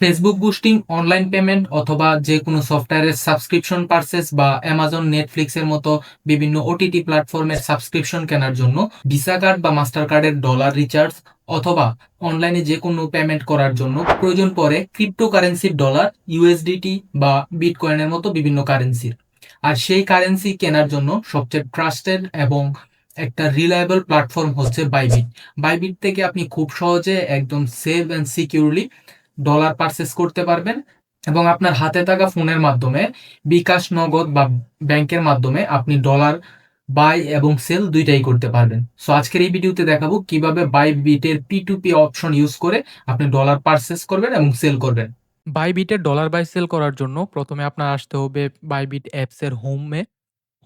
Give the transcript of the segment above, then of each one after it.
Facebook boosting online payment অথবা যে কোনো সফটওয়্যারের সাবস্ক্রিপশন পারচেস বা অ্যামাজন নেটফ্লিক্স এর মতো বিভিন্ন ওটিটি প্ল্যাটফর্মের সাবস্ক্রিপশন কেনার জন্য ভিসা কার্ড বা মাস্টার কার্ডের ডলার রিচার্জ অথবা অনলাইনে যে কোনো পেমেন্ট করার জন্য প্রয়োজন পড়ে ক্রিপ্টোকারেন্সির ডলার ইউএসডিটি বা বিটকয়েনের মতো বিভিন্ন কারেন্সির আর সেই কারেন্সি কেনার জন্য সবচেয়ে ট্রাস্টেড এবং একটা রিলায়েবল প্ল্যাটফর্ম হচ্ছে বাইবিট বাইবিট থেকে আপনি খুব সহজে একদম safe and securely dollar purchase করতে পারবেন এবং আপনার হাতে থাকা ফোনের মাধ্যমে, বিকাশ, নগদ বা ব্যাংকের মাধ্যমে আপনি ডলার বাই এবং সেল দুইটাই করতে পারবেন। সো আজকের এই ভিডিওতে দেখাবো কীভাবে বাই বিটের P to P option use করে আপনি ডলার পারচেস করবেন এবং সেল করবেন। বাইবিটের ডলার বাই সেল করার জন্য প্রথমে আপনার আসতে হবে বাইবিট অ্যাপসের হোমে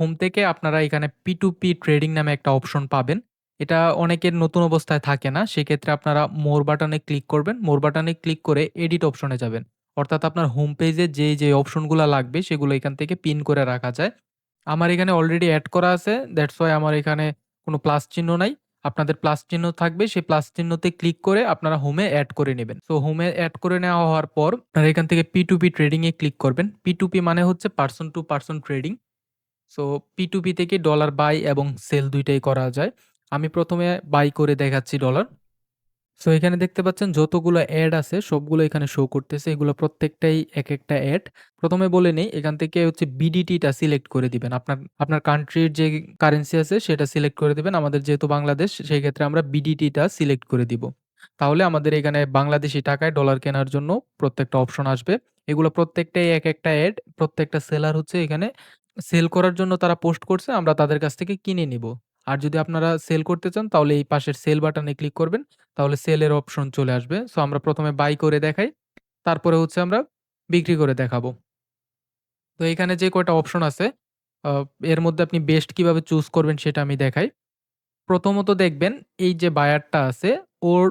হোম থেকে আপনারা এখানে পি টু পি ট্রেডিং নামে একটা অপশন পাবেন। এটা অনেকের নতুন অবস্থায় থাকে না, সেক্ষেত্রে আপনারা মোর বাটনে ক্লিক করবেন। মোর বাটনে ক্লিক করে এডিট অপশনে যাবেন। অর্থাৎ আপনার হোম পেজে যে যে অপশনগুলো লাগবে, সেগুলো এখান থেকে পিন করে রাখা যায়। আমার এখানে অলরেডি অ্যাড করা আছে। দ্যাটস ওয়াই আমার এখানে কোনো প্লাস চিহ্ন নাই। আপনাদের প্লাস চিহ্ন থাকবে। সেই প্লাস চিহ্নতে ক্লিক করে আপনারা হোমে অ্যাড করে নেবেন। সো হোমে অ্যাড করে নেওয়া হওয়ার পর আপনারা এখান থেকে পি টু পি ট্রেডিং এ ক্লিক করবেন। পি টু পি মানে হচ্ছে person to person trading so P to P থেকে ডলার বাই এবং সেল দুইটাই করা যায়। আমি প্রথমে বাই করে দেখাচ্ছি ডলার সো এখানে দেখতে পাচ্ছেন যতগুলো অ্যাড আছে, সবগুলো এখানে শো করতেছে। এগুলো প্রত্যেকটাই এক একটা অ্যাড প্রথমে বলে নেই, এখান থেকে হচ্ছে বিডিটিটা সিলেক্ট করে দিবেন। আপনার আপনার কান্ট্রির যে কারেন্সি আছে, সেটা সিলেক্ট করে দিবেন। আমাদের যেহেতু বাংলাদেশ, সেই ক্ষেত্রে আমরা বিডিটিটা সিলেক্ট করে দিব। তাহলে আমাদের এখানে বাংলাদেশি টাকায় ডলার কেনার জন্য প্রত্যেকটা অপশন আসবে। এগুলো প্রত্যেকটাই এক একটা অ্যাড প্রত্যেকটা সেলার হচ্ছে এখানে সেল করার জন্য তারা পোস্ট করছে। আমরা তাদের কাছ থেকে কিনে নিব। আর যদি আপনারা সেল করতে চান, তাহলে এই পাশের সেল বাটনে ক্লিক করবেন। তাহলে সেলের অপশন চলে আসবে। সো আমরা প্রথমে বাই করে দেখাই। তারপরে হচ্ছে আমরা বিক্রি করে দেখাবো। তো এখানে যে কয়টা অপশন আছে এর মধ্যে আপনি বেস্ট কীভাবে চুজ করবেন সেটা আমি দেখাই। প্রথমত দেখবেন, এই যে বায়ারটা আছে, ওর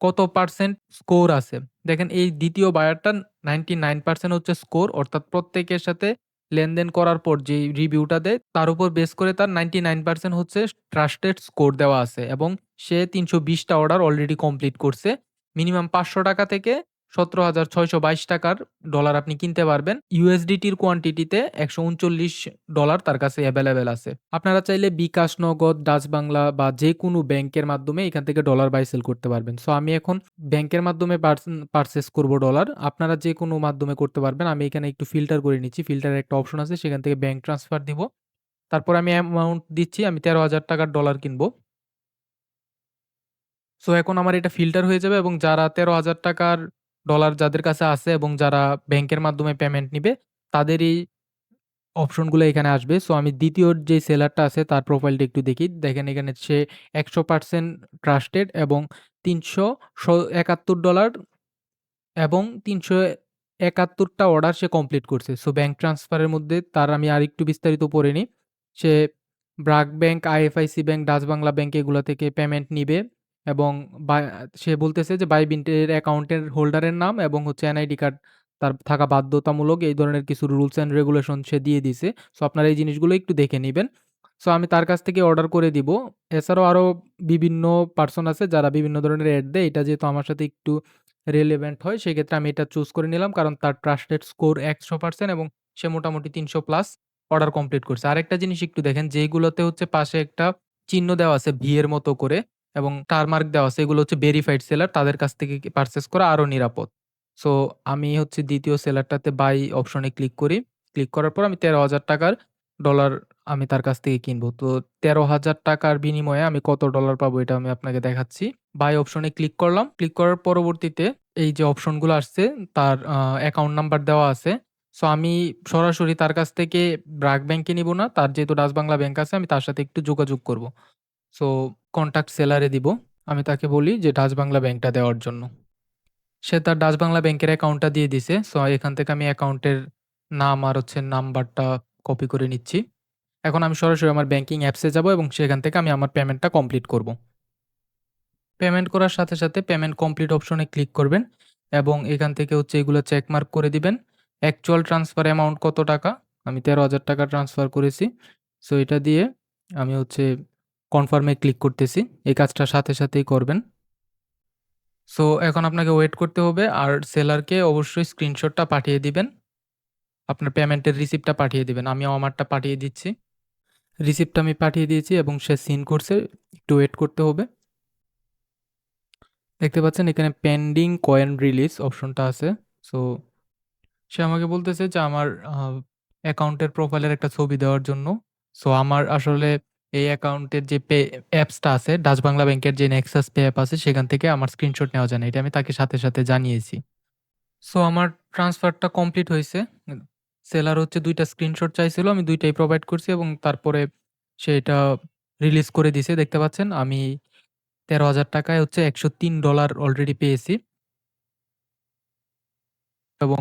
কত পার্সেন্ট স্কোর আছে। দেখেন, এই দ্বিতীয় বায়ারটা নাইনটি নাইন পার্সেন্ট হচ্ছে স্কোর অর্থাৎ প্রত্যেকের সাথে লেনদেন করার পর যে রিভিউটা দেয়, তার উপর বেস করে তার নাইনটি নাইন পার্সেন্ট হচ্ছে ট্রাস্টেড স্কোর দেওয়া আছে এবং সে তিনশো বিশটা অর্ডার অলরেডি কমপ্লিট করছে। মিনিমাম পাঁচশো টাকা থেকে সতেরো হাজার ছয়শো বাইশ টাকার ডলার আপনি কিনতে পারবেন। ইউএসডিটির কোয়ান্টিটিতে একশো উনচল্লিশ ডলার তার কাছে অ্যাভেলেবেল আছে। আপনারা চাইলে বিকাশ নগদ, ডাচ বাংলা বা যে কোনো ব্যাংকের মাধ্যমে এখান থেকে ডলার বাই সেল করতে পারবেন। সো আমি এখন ব্যাংকের মাধ্যমে পারচেস করব ডলার আপনারা যে কোনো মাধ্যমে করতে পারবেন। আমি এখানে একটু ফিল্টার করে নিচ্ছি। ফিল্টারের একটা অপশন আছে, সেখান থেকে ব্যাংক ট্রান্সফার দিব। তারপর আমি অ্যামাউন্ট দিচ্ছি, আমি তেরো হাজার টাকার ডলার কিনবো। সো এখন আমার এটা ফিল্টার হয়ে যাবে এবং যারা তেরো হাজার টাকার ডলার যাদের কাছে আছে এবং যারা ব্যাংকের মাধ্যমে পেমেন্ট নিবে, তাদেরই অপশনগুলো এখানে আসবে। সো আমি দ্বিতীয় যে সেলারটা আছে, তার প্রোফাইলটা একটু দেখি। দেখেন, এখানে সে একশো পার্সেন্ট ট্রাস্টেড এবং তিনশো একাত্তর ডলার এবং তিনশো একাত্তরটা অর্ডার সে কমপ্লিট করছে। সো ব্যাংক ট্রান্সফারের মধ্যে তার আমি আর একটু বিস্তারিত পড়ে নিই। সে BRAC bank, IFIC bank, Dutch Bangla bank এগুলো থেকে পেমেন্ট নিবে। এবং সে বলতেছে যে বাইবিন্টের অ্যাকাউন্টের হোল্ডারের নাম এবং হচ্ছে এনআইডি কার্ড তার থাকা বাধ্যতামূলক এই ধরনের কিছু রুলস অ্যান্ড রেগুলেশন সে দিয়ে দিছে। সো আপনারা এই জিনিসগুলো একটু দেখে নেবেন। সো আমি তার কাছ থেকে অর্ডার করে দিব। এছাড়াও আরও বিভিন্ন পার্সন আছে যারা বিভিন্ন ধরনের অ্যাড দেয়। এটা যেহেতু আমার সাথে একটু রেলেভেন্ট হয়, সেক্ষেত্রে আমি এটা চুজ করে নিলাম কারণ তার ট্রাস্টেড স্কোর একশো পার্সেন্ট এবং সে মোটামুটি তিনশো প্লাস অর্ডার কমপ্লিট করছে। আরেকটা জিনিস একটু দেখেন, যেগুলোতে হচ্ছে পাশে একটা চিহ্ন দেওয়া আছে ভি এর মতো করে। এবং টারমার্ক দেওয়া আছে, এগুলো হচ্ছে ভেরিফাইড সেলার তাদের কাছ থেকে পারচেস করা আরও নিরাপদ। সো আমি হচ্ছে দ্বিতীয় সেলারটাতে বাই অপশনে ক্লিক করি। ক্লিক করার পর আমি তেরো হাজার টাকার ডলার আমি তার কাছ থেকে কিনবো। তো তেরো হাজার টাকার বিনিময়ে আমি কত ডলার পাবো এটা আমি আপনাকে দেখাচ্ছি। বাই অপশনে ক্লিক করলাম। ক্লিক করার পরবর্তীতে এই যে অপশনগুলো আসছে, তার অ্যাকাউন্ট নাম্বার দেওয়া আছে। সো আমি সরাসরি তার কাছ থেকে ব্রাক ব্যাংকে নিব না, তার যেহেতু ডাচ বাংলা ব্যাংক আছে, আমি তার সাথে একটু যোগাযোগ করব। সো কন্ট্যাক্ট সেলারে দিব। আমি তাকে বলি যে, ডাচ বাংলা ব্যাংকটা দেওয়ার জন্য। সে তার ডাচ বাংলা ব্যাংকের অ্যাকাউন্টটা দিয়ে দিছে। সো এখান থেকে আমি অ্যাকাউন্টের নাম আর হচ্ছে নাম্বারটা কপি করে নিচ্ছি। এখন আমি সরাসরি আমার ব্যাংকিং অ্যাপসে যাব এবং সেখান থেকে আমি আমার পেমেন্টটা কমপ্লিট করব। পেমেন্ট করার সাথে সাথে পেমেন্ট কমপ্লিট অপশনে ক্লিক করবেন এবং এখান থেকে হচ্ছে এগুলো চেক মার্ক করে দিবেন। অ্যাকচুয়াল ট্রান্সফার অ্যামাউন্ট কত টাকা? আমি তেরো হাজার টাকা ট্রান্সফার করেছি। সো এটা দিয়ে আমি হচ্ছে কনফার্মে ক্লিক করতেছি এই কাজটা সাথে সাথেই করবেন সো এখন আপনাকে ওয়েট করতে হবে আর সেলারকে অবশ্যই স্ক্রিনশটটা পাঠিয়ে দিবেন। আপনার পেমেন্টের রিসিপ্টটা পাঠিয়ে দিবেন। আমিও আমারটা পাঠিয়ে দিচ্ছি। রিসিপ্টটা আমি পাঠিয়ে দিয়েছি এবং সে সিন করছে। একটু ওয়েট করতে হবে। দেখতে পাচ্ছেন এখানে পেন্ডিং কয়েন রিলিজ অপশনটা আছে। সো সে আমাকে বলতেছে যে আমার অ্যাকাউন্টের প্রোফাইলের একটা ছবি দেওয়ার জন্য। সো আমার আসলে এই অ্যাকাউন্টের যে পে অ্যাপসটা আছে ডাচ বাংলা ব্যাংকের যে নেক্সাস পে অ্যাপ আছে সেখান থেকে আমার স্ক্রিনশট নেওয়া যায় না। এটা আমি তাকে সাথে, সাথে জানিয়েছি। সো আমার ট্রান্সফারটা কমপ্লিট হয়েছে সেলার হচ্ছে দুইটা স্ক্রিনশট চাইছিল। আমি দুইটাই প্রোভাইড করছি এবং তারপরে সে এটা রিলিজ করে দিছে। দেখতে পাচ্ছেন আমি তেরো হাজার টাকায় হচ্ছে $১০৩ অলরেডি পেয়েছি। এবং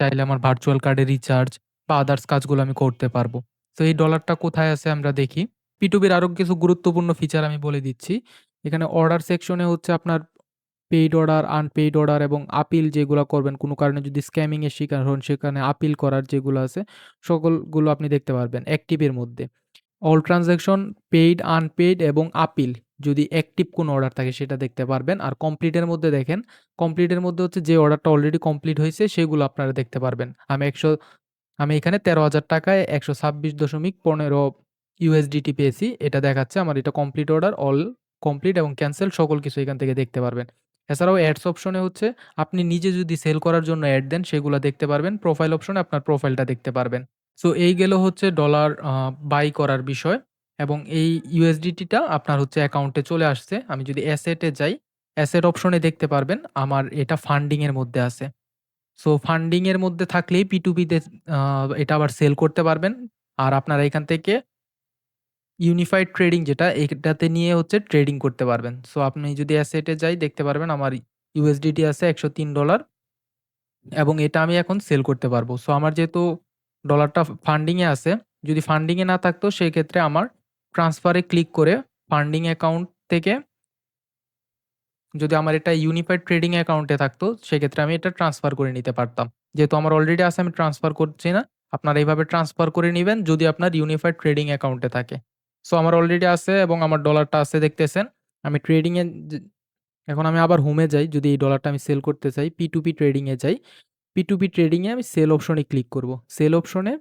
চাইলে আমার ভার্চুয়াল কার্ডের রিচার্জ বা আদার্স কাজগুলো আমি করতে পারব। তো এই ডলারটা কোথায় আছে আমরা দেখি। P2P-র আরও কিছু গুরুত্বপূর্ণ ফিচার আমি বলে দিচ্ছি। এখানে অর্ডার সেকশনে হচ্ছে আপনার পেইড অর্ডার, আনপেইড অর্ডার এবং আপিল যেগুলো করবেন কোনো কারণে যদি স্ক্যামিং এর শিকার হন সেখানে আপিল করার যেগুলো আছে সকলগুলো আপনি দেখতে পারবেন অ্যাক্টিভের মধ্যে। অল ট্রান্সেকশন, পেইড, আনপেইড এবং আপিল যদি অ্যাক্টিভ কোনো অর্ডার থাকে সেটা দেখতে পারবেন। আর কমপ্লিটের মধ্যে দেখেন, কমপ্লিটের মধ্যে হচ্ছে যে অর্ডারটা অলরেডি কমপ্লিট হয়েছে সেগুলো আপনারা দেখতে পারবেন। আমি ১০০ আমি এখানে ৳১৩,০০০ য় ১২৬.১৫ USDT পেয়েছি। এটা দেখাচ্ছে আমার এটা কমপ্লিট অর্ডার, অল কমপ্লিট এবং ক্যান্সেল সকল কিছু এখান থেকে দেখতে পারবেন। এছাড়াও অ্যাডস অপশনে হচ্ছে আপনি নিজে যদি সেল করার জন্য অ্যাড দেন সেগুলা দেখতে পারবেন। প্রোফাইল অপশনে আপনার প্রোফাইলটা দেখতে পারবেন। সো এই গেল হচ্ছে ডলার বাই করার বিষয় এবং এই ইউএসডিটিটা আপনার হচ্ছে অ্যাকাউন্টে চলে আসছে। আমি যদি অ্যাসেটে যাই, অ্যাসেট অপশনে দেখতে পারবেন আমার এটা ফান্ডিংয়ের মধ্যে আছে। সো ফান্ডিংয়ের মধ্যে থাকলেই পিটুপিতে এটা আবার সেল করতে পারবেন। আর আপনারা এখান থেকে ইউনিফাইড ট্রেডিং যেটা এটাতে নিয়ে হচ্ছে ট্রেডিং করতে পারবেন। সো আপনি যদি অ্যাসেটে যাই দেখতে পারবেন আমার ইউএসডিটি আছে $১০৩ এবং এটা আমি এখন সেল করতে পারব। সো আমার যেহেতু ডলারটা ফান্ডিংয়ে আছে, যদি ফান্ডিংয়ে না থাকতো সেক্ষেত্রে আমার ট্রান্সফারে ক্লিক করে ফান্ডিং অ্যাকাউন্ট থেকে যদি আমার এটা ইউনিফাইড ট্রেডিং অ্যাকাউন্টে থাকতো সেক্ষেত্রে আমি এটা ট্রান্সফার করে নিতে পারতাম। যেহেতু আমার অলরেডি আছে আমি ট্রান্সফার করছি না। আপনারা এইভাবে ট্রান্সফার করে নেবেন যদি আপনার ইউনিফাইড ট্রেডিং অ্যাকাউন্টে থাকে। সো আমার অলরেডি আছে এবং আমার ডলারটা আছে, দেখতেছেন। আমি ট্রেডিংয়ে এখন আমি আবার হোমে যাই, যদি এই ডলারটা আমি সেল করতে চাই। P2P ট্রেডিং এ যাই। P2P ট্রেডিং এ আমি সেল অপশনে ক্লিক করব। সেল অপশনে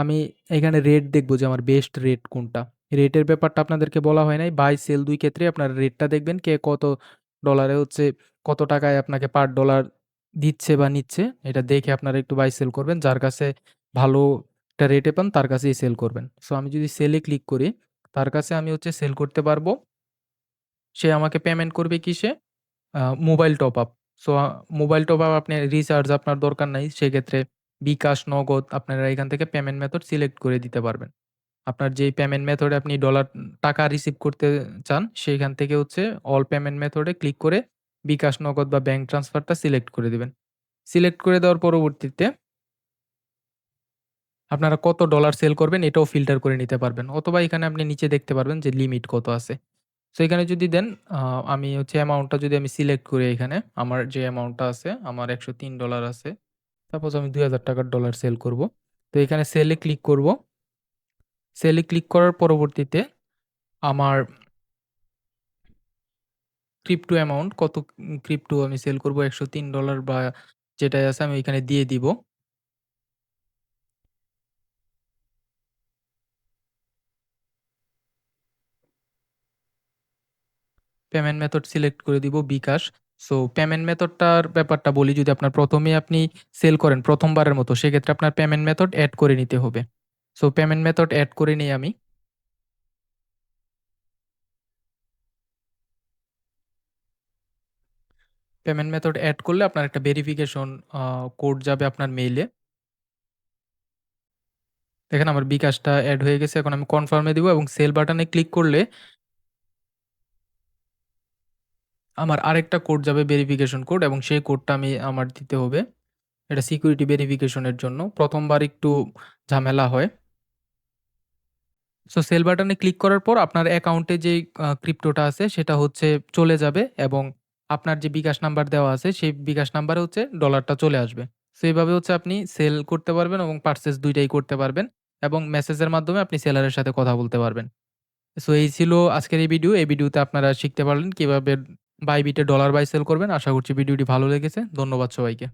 আমি এখানে রেট দেখব যে আমার বেস্ট রেট কোনটা। রেটের ব্যাপারটা আপনাদেরকে বলা হয় নাই। বাই সেল দুই ক্ষেত্রে আপনার রেটটা দেখবেন কে কত ডলারে হচ্ছে, কত টাকায় আপনাকে পার ডলার দিচ্ছে বা নিচ্ছে, এটা দেখে আপনারা একটু বাই সেল করবেন। যার কাছে ভালো একটা রেটে পান তার কাছেই সেল করবেন। সো আমি যদি সেলে ক্লিক করি তার কাছে আমি হচ্ছে সেল করতে পারব। সে আমাকে পেমেন্ট করবে কিসে? Mobile top up. So mobile top up আপনি রিচার্জ আপনার দরকার নাই। সেক্ষেত্রে বিকাশ, নগদ আপনারা এখান থেকে পেমেন্ট মেথড সিলেক্ট করে দিতে পারবেন। আপনার যেই পেমেন্ট মেথডে আপনি ডলার টাকা রিসিভ করতে চান সেখান থেকে হচ্ছে অল পেমেন্ট মেথডে ক্লিক করে বিকাশ, নগদ বা ব্যাংক ট্রান্সফারটা সিলেক্ট করে দেবেন সিলেক্ট করে দেওয়ার পরবর্তীতে আপনারা কত ডলার সেল করবেন এটাও ফিল্টার করে নিতে পারবেন। অথবা এখানে আপনি নিচে দেখতে পারবেন যে লিমিট কত আছে। সো এখানে যদি দেন আমি হচ্ছে অ্যামাউন্টটা যদি আমি সিলেক্ট করি এখানে, আমার যে অ্যামাউন্টটা আছে, আমার $১০৩ আছে। সাপোজ আমি দুই হাজার টাকার ডলার সেল করব। তো, এখানে সেলে ক্লিক করব। সেলে ক্লিক করার পরবর্তীতে আমার ক্রিপ্টো অ্যামাউন্ট কত ক্রিপ্টো আমি সেল করব $১০৩ বা যেটাই আছে, আমি এখানে দিয়ে দিব। পেমেন্ট মেথড সিলেক্ট করে দিব বিকাশ। সো পেমেন্ট মেথডটার ব্যাপারটা বলি, যদি আপনার প্রথমে আপনি সেল করেন প্রথমবারের মতো, সেক্ষেত্রে আপনার পেমেন্ট মেথড অ্যাড করে নিতে হবে। সো পেমেন্ট মেথড অ্যাড করে নিই আমি। পেমেন্ট মেথড অ্যাড করলে আপনার একটা ভেরিফিকেশন কোড যাবে আপনার মেইলে। দেখেন আমার বিকাশটা অ্যাড হয়ে গেছে। এখন আমি কনফার্মে দিব এবং সেল বাটনে ক্লিক করলে আমার আরেকটা কোড যাবে ভেরিফিকেশন কোড এবং সেই কোডটা আমি আমার দিতে হবে। এটা সিকিউরিটি ভেরিফিকেশনের জন্য। প্রথমবার একটু ঝামেলা হয়। সো সেল বাটনে ক্লিক করার পর আপনার অ্যাকাউন্টে আ ক্রিপ্টোটা আছে সেটা হচ্ছে চলে যাবে এবং আপনার যে বিকাশ নাম্বার দেওয়া আছে সেই বিকাশ নাম্বারে হচ্ছে ডলারটা চলে আসবে। সো এভাবে হচ্ছে আপনি সেল করতে পারবেন এবং পারচেজ ২ টাই করতে পারবেন এবং মেসেজের মাধ্যমে আপনি সেলারের সাথে কথা বলতে পারবেন। সো এই ছিল আজকের এই ভিডিও। এই ভিডিওতে আপনারা শিখতে পারলেন কীভাবে বাইবিটে ডলার বাই সেল করবেন। আশা করছি ভিডিওটি ভালো লেগেছে। ধন্যবাদ সবাইকে।